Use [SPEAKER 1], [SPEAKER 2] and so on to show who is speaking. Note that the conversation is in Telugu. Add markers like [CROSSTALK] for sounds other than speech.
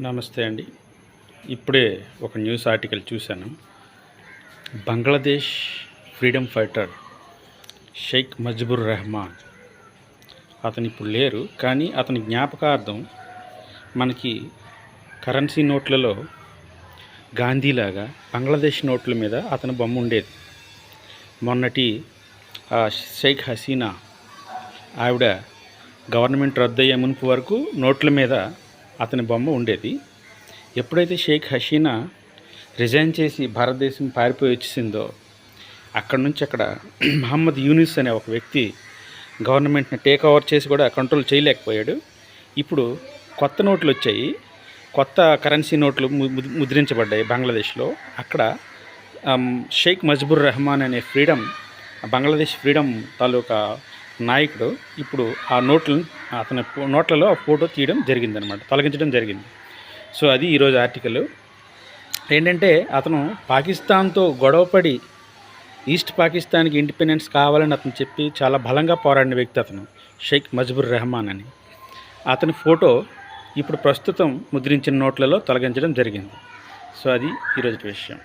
[SPEAKER 1] నమస్తే అండి. ఇప్పుడే ఒక న్యూస్ ఆర్టికల్ చూశాను. Bangladesh freedom fighter Sheikh Mujibur Rahman. అతను ఇప్పుడు లేరు కానీ అతని జ్ఞాపకార్థం మనకి కరెన్సీ నోట్లలో గాంధీలాగా బంగ్లాదేశ్ నోట్ల మీద అతని బొమ్మ ఉండేది. మొన్నటి ఆ షేక్ హసీనా ఆవిడ గవర్నమెంట్ రద్దయ్యే మునుపు వరకు నోట్ల మీద అతని బొమ్మ ఉండేది. ఎప్పుడైతే షేక్ హసీనా రిజైన్ చేసి భారతదేశం పారిపోయి వచ్చేసిందో అక్కడ నుంచి అక్కడ [CLEARS THROAT] మహమ్మద్ యూనిస్ అనే ఒక వ్యక్తి గవర్నమెంట్ని టేక్ ఓవర్ చేసి కూడా కంట్రోల్ చేయలేకపోయాడు. ఇప్పుడు కొత్త నోట్లు వచ్చాయి. కొత్త కరెన్సీ నోట్లు ముద్రించబడ్డాయి బంగ్లాదేశ్లో. అక్కడ షేక్ మజ్బూర్ రెహమాన్ అనే ఫ్రీడమ్ బంగ్లాదేశ్ ఫ్రీడమ్ తాలూకా నాయకుడు ఇప్పుడు ఆ నోట్లను అతని నోట్లలో ఆ ఫోటో తీయడం జరిగిందనమాట తొలగించడం జరిగింది. సో అది ఈరోజు ఆర్టికల్. ఏంటంటే అతను పాకిస్తాన్తో గొడవపడి ఈస్ట్ పాకిస్తాన్కి ఇండిపెండెన్స్ కావాలని అతను చెప్పి చాలా బలంగా పోరాడిన వ్యక్తి అతను షేక్ మజ్బూర్ రెహమాన్ అని. అతని ఫోటో ఇప్పుడు ప్రస్తుతం ముద్రించిన నోట్లలో తొలగించడం జరిగింది. సో అది ఈరోజు విషయం.